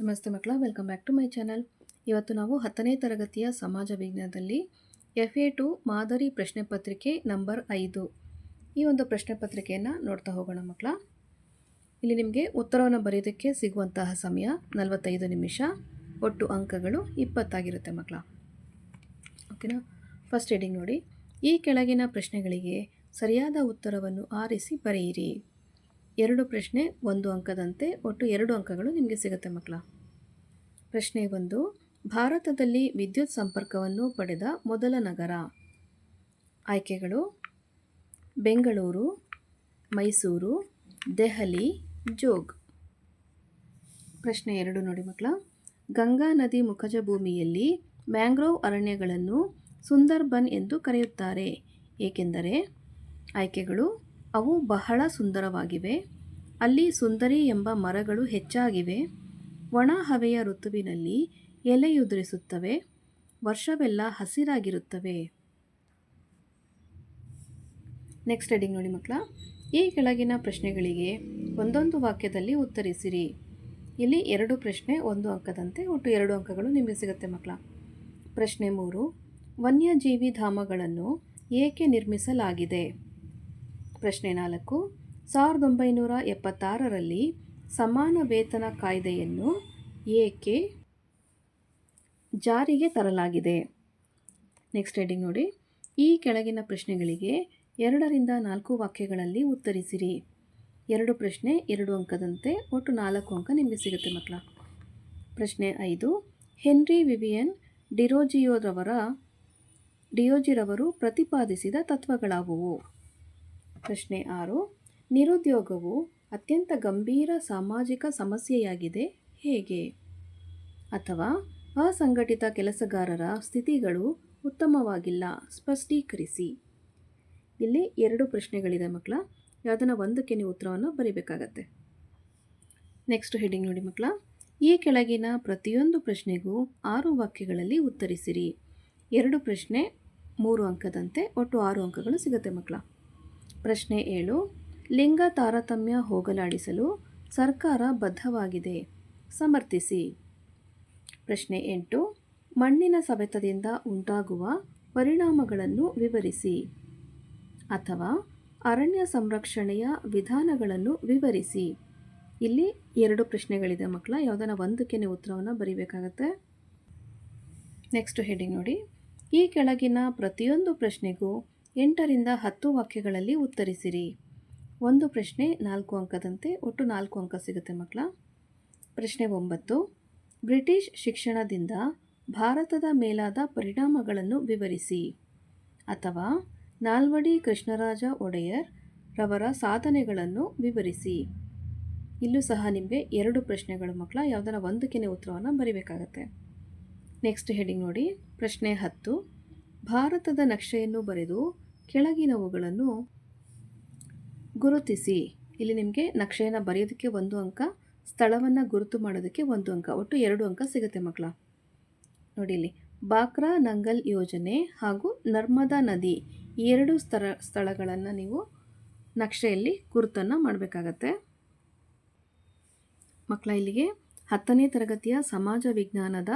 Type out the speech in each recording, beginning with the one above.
ನಮಸ್ತೆ ಮಕ್ಕಳ welcome back to my channel ಇವತ್ತು ನಾವು ಹತ್ತನೇ ತರಗತಿಯ ಸಮಾಜ ವಿಜ್ಞಾನದಲ್ಲಿ ಎಫ್ ಎ ಟು ಮಾದರಿ ಪ್ರಶ್ನೆ ಪತ್ರಿಕೆ ನಂಬರ್ ಐದು. ಈ ಒಂದು ಪ್ರಶ್ನೆ ಪತ್ರಿಕೆಯನ್ನು ನೋಡ್ತಾ ಹೋಗೋಣ ಮಕ್ಕಳ. ಇಲ್ಲಿ ನಿಮಗೆ ಉತ್ತರವನ್ನು ಬರೆಯೋದಕ್ಕೆ ಸಿಗುವಂತಹ ಸಮಯ ನಲವತ್ತೈದು ನಿಮಿಷ. ಒಟ್ಟು ಅಂಕಗಳು ಇಪ್ಪತ್ತಾಗಿರುತ್ತೆ ಮಕ್ಕಳ. ಓಕೆನಾ ಫಸ್ಟ್ ಹೆಡಿಂಗ್ ನೋಡಿ. ಈ ಕೆಳಗಿನ ಪ್ರಶ್ನೆಗಳಿಗೆ ಸರಿಯಾದ ಉತ್ತರವನ್ನು ಆರಿಸಿ ಬರೆಯಿರಿ. ಎರಡು ಪ್ರಶ್ನೆ, ಒಂದು ಅಂಕದಂತೆ ಒಟ್ಟು ಎರಡು ಅಂಕಗಳು ನಿಮಗೆ ಸಿಗುತ್ತೆ ಮಕ್ಕಳ. ಪ್ರಶ್ನೆ ಒಂದು, ಭಾರತದಲ್ಲಿ ವಿದ್ಯುತ್ ಸಂಪರ್ಕವನ್ನು ಪಡೆದ ಮೊದಲ ನಗರ. ಆಯ್ಕೆಗಳು, ಬೆಂಗಳೂರು, ಮೈಸೂರು, ದೆಹಲಿ, ಜೋಗ್. ಪ್ರಶ್ನೆ ಎರಡು ನೋಡಿ ಮಕ್ಕಳ. ಗಂಗಾ ನದಿ ಮುಖಜ ಭೂಮಿಯಲ್ಲಿ ಮ್ಯಾಂಗ್ರೋವ್ ಅರಣ್ಯಗಳನ್ನು ಸುಂದರ್ಬನ್ ಎಂದು ಕರೆಯುತ್ತಾರೆ. ಏಕೆಂದರೆ, ಆಯ್ಕೆಗಳು ಅವು ಬಹಳ ಸುಂದರವಾಗಿವೆ. ಅಲ್ಲಿ ಸುಂದರಿ ಎಂಬ ಮರಗಳು ಹೆಚ್ಚಾಗಿವೆ. ಒಣ ಹವೆಯ ಋತುವಿನಲ್ಲಿ ಎಲೆಯುದುರಿಸುತ್ತವೆ ವರ್ಷವೆಲ್ಲ ಹಸಿರಾಗಿರುತ್ತವೆ. ನೆಕ್ಸ್ಟ್ ರೆಡಿಂಗ್ ನೋಡಿ ಮಕ್ಕಳ. ಈ ಕೆಳಗಿನ ಪ್ರಶ್ನೆಗಳಿಗೆ ಒಂದೊಂದು ವಾಕ್ಯದಲ್ಲಿ ಉತ್ತರಿಸಿರಿ. ಇಲ್ಲಿ ಎರಡು ಪ್ರಶ್ನೆ, ಒಂದು ಅಂಕದಂತೆ ಒಟ್ಟು ಎರಡು ಅಂಕಗಳು ನಿಮಗೆ ಸಿಗುತ್ತೆ ಮಕ್ಕಳ. ಪ್ರಶ್ನೆ ಮೂರು. ವನ್ಯಜೀವಿ ಧಾಮಗಳನ್ನು ಏಕೆ ನಿರ್ಮಿಸಲಾಗಿದೆ? ಪ್ರಶ್ನೆ ನಾಲ್ಕು. ಸಾವಿರದ ಒಂಬೈನೂರ ಎಪ್ಪತ್ತಾರರಲ್ಲಿ ಸಮಾನ ವೇತನ ಕಾಯ್ದೆಯನ್ನು ಏಕೆ ಜಾರಿಗೆ ತರಲಾಗಿದೆ? ನೆಕ್ಸ್ಟ್ ಹೆಡಿಂಗ್ ನೋಡಿ. ಈ ಕೆಳಗಿನ ಪ್ರಶ್ನೆಗಳಿಗೆ ಎರಡರಿಂದ ನಾಲ್ಕು ವಾಕ್ಯಗಳಲ್ಲಿ ಉತ್ತರಿಸಿರಿ. ಎರಡು ಪ್ರಶ್ನೆ, ಎರಡು ಅಂಕದಂತೆ ಒಟ್ಟು ನಾಲ್ಕು ಅಂಕ ನಿಮಗೆ ಸಿಗುತ್ತೆ ಮಕ್ಕಳ. ಪ್ರಶ್ನೆ ಐದು. ಹೆನ್ರಿ ವಿವಿಯನ್ ಡಿರೋಜಿಯೋರವರ ಡಿಯೋಜಿರವರು ಪ್ರತಿಪಾದಿಸಿದ ತತ್ವಗಳಾವುವು? ಪ್ರಶ್ನೆ ಆರು, ನಿರುದ್ಯೋಗವು ಅತ್ಯಂತ ಗಂಭೀರ ಸಾಮಾಜಿಕ ಸಮಸ್ಯೆಯಾಗಿದೆ ಹೇಗೆ? ಅಥವಾ ಅಸಂಘಟಿತ ಕೆಲಸಗಾರರ ಸ್ಥಿತಿಗಳು ಉತ್ತಮವಾಗಿಲ್ಲ, ಸ್ಪಷ್ಟೀಕರಿಸಿ. ಇಲ್ಲಿ ಎರಡು ಪ್ರಶ್ನೆಗಳಿದೆ ಮಕ್ಕಳ. ಯಾವುದನ್ನು ಒಂದಕ್ಕೆ ನೀವು ಉತ್ತರವನ್ನು ಬರೀಬೇಕಾಗತ್ತೆ. ನೆಕ್ಸ್ಟ್ ಹೆಡಿಂಗ್ ನೋಡಿ ಮಕ್ಕಳ. ಈ ಕೆಳಗಿನ ಪ್ರತಿಯೊಂದು ಪ್ರಶ್ನೆಗೂ ಆರು ವಾಕ್ಯಗಳಲ್ಲಿ ಉತ್ತರಿಸಿರಿ. ಎರಡು ಪ್ರಶ್ನೆ, ಮೂರು ಅಂಕದಂತೆ ಒಟ್ಟು ಆರು ಅಂಕಗಳು ಸಿಗುತ್ತೆ ಮಕ್ಕಳ. ಪ್ರಶ್ನೆ ಏಳು, ಲಿಂಗ ತಾರತಮ್ಯ ಹೋಗಲಾಡಿಸಲು ಸರ್ಕಾರ ಬದ್ಧವಾಗಿದೆ. ಸಮರ್ಥಿಸಿ. ಪ್ರಶ್ನೆ ಎಂಟು, ಮಣ್ಣಿನ ಸವೆತದಿಂದ ಉಂಟಾಗುವ ಪರಿಣಾಮಗಳನ್ನು ವಿವರಿಸಿ. ಅಥವಾ ಅರಣ್ಯ ಸಂರಕ್ಷಣೆಯ ವಿಧಾನಗಳನ್ನು ವಿವರಿಸಿ. ಇಲ್ಲಿ ಎರಡು ಪ್ರಶ್ನೆಗಳಿದೆ ಮಕ್ಕಳ ಯಾವುದನ್ನ ಒಂದಕ್ಕೆ ಉತ್ತರವನ್ನು ಬರೀಬೇಕಾಗತ್ತೆ. ನೆಕ್ಸ್ಟ್ ಹೆಡಿಂಗ್ ನೋಡಿ. ಈ ಕೆಳಗಿನ ಪ್ರತಿಯೊಂದು ಪ್ರಶ್ನೆಗೂ ಎಂಟರಿಂದ ಹತ್ತು ವಾಕ್ಯಗಳಲ್ಲಿ ಉತ್ತರಿಸಿರಿ. ಒಂದು ಪ್ರಶ್ನೆ ನಾಲ್ಕು ಅಂಕದಂತೆ ಒಟ್ಟು ನಾಲ್ಕು ಅಂಕ ಸಿಗುತ್ತೆ ಮಕ್ಕಳ. ಪ್ರಶ್ನೆ ಒಂಬತ್ತು. ಬ್ರಿಟಿಷ್ ಶಿಕ್ಷಣದಿಂದ ಭಾರತದ ಮೇಲಾದ ಪರಿಣಾಮಗಳನ್ನು ವಿವರಿಸಿ. ಅಥವಾ ನಾಲ್ವಡಿ ಕೃಷ್ಣರಾಜ ಒಡೆಯರ್ ರವರ ಸಾಧನೆಗಳನ್ನು ವಿವರಿಸಿ. ಇಲ್ಲೂ ಸಹ ನಿಮಗೆ ಎರಡು ಪ್ರಶ್ನೆಗಳು ಮಕ್ಕಳ ಯಾವುದರ ಒಂದಕ್ಕೆ ಉತ್ತರವನ್ನು ಬರೀಬೇಕಾಗತ್ತೆ. ನೆಕ್ಸ್ಟ್ ಹೆಡಿಂಗ್ ನೋಡಿ. ಪ್ರಶ್ನೆ ಹತ್ತು. ಭಾರತದ ನಕ್ಷೆಯನ್ನು ಬರೆದು ಕೆಳಗಿನವುಗಳನ್ನು ಗುರುತಿಸಿ. ಇಲ್ಲಿ ನಿಮಗೆ ನಕ್ಷೆಯನ್ನು ಬರೆಯೋದಕ್ಕೆ ಒಂದು ಅಂಕ, ಸ್ಥಳವನ್ನು ಗುರುತು ಮಾಡೋದಕ್ಕೆ ಒಂದು ಅಂಕ, ಒಟ್ಟು ಎರಡು ಅಂಕ ಸಿಗುತ್ತೆ ಮಕ್ಕಳ. ನೋಡಿ ಇಲ್ಲಿ, ಬಾಕ್ರಾ ನಂಗಲ್ ಯೋಜನೆ ಹಾಗೂ ನರ್ಮದಾ ನದಿ ಈ ಎರಡು ಸ್ಥಳ, ಸ್ಥಳಗಳನ್ನು ನೀವು ನಕ್ಷೆಯಲ್ಲಿ ಗುರುತನ್ನು ಮಾಡಬೇಕಾಗತ್ತೆ. ಮಕ್ಕಳ, ಇಲ್ಲಿಗೆ ಹತ್ತನೇ ತರಗತಿಯ ಸಮಾಜ ವಿಜ್ಞಾನದ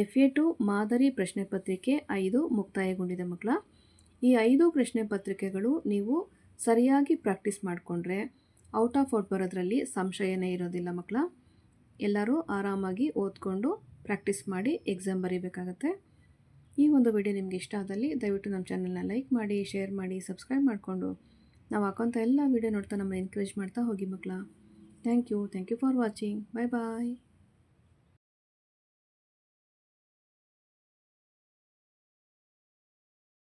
ಎಫ್ ಎ ಟು ಮಾದರಿ ಪ್ರಶ್ನೆ ಪತ್ರಿಕೆ ಐದು ಮುಕ್ತಾಯಗೊಂಡಿದೆ ಮಕ್ಕಳ. ಈ ಐದು ಪ್ರಶ್ನೆ ಪತ್ರಿಕೆಗಳು ನೀವು ಸರಿಯಾಗಿ ಪ್ರಾಕ್ಟೀಸ್ ಮಾಡಿಕೊಂಡ್ರೆ ಔಟ್ ಆಫ್ ಔಟ್ ಬರೋದ್ರಲ್ಲಿ ಸಂಶಯನೇ ಇರೋದಿಲ್ಲ ಮಕ್ಕಳ. ಎಲ್ಲರೂ ಆರಾಮಾಗಿ ಓದ್ಕೊಂಡು ಪ್ರಾಕ್ಟೀಸ್ ಮಾಡಿ ಎಕ್ಸಾಮ್ ಬರೀಬೇಕಾಗತ್ತೆ. ಈ ಒಂದು ವಿಡಿಯೋ ನಿಮ್ಗೆ ಇಷ್ಟ ಆದಲ್ಲಿ ದಯವಿಟ್ಟು ನಮ್ಮ ಚಾನಲ್ನ ಲೈಕ್ ಮಾಡಿ, ಶೇರ್ ಮಾಡಿ, ಸಬ್ಸ್ಕ್ರೈಬ್ ಮಾಡಿಕೊಂಡು ನಾವು ಹಾಕೋಂಥ ಎಲ್ಲ ವೀಡಿಯೋ ನೋಡ್ತಾ ನಮ್ಮನ್ನು ಎನ್ಕರೇಜ್ ಮಾಡ್ತಾ ಹೋಗಿ ಮಕ್ಕಳ. Thank you thank you for watching. Bye bye.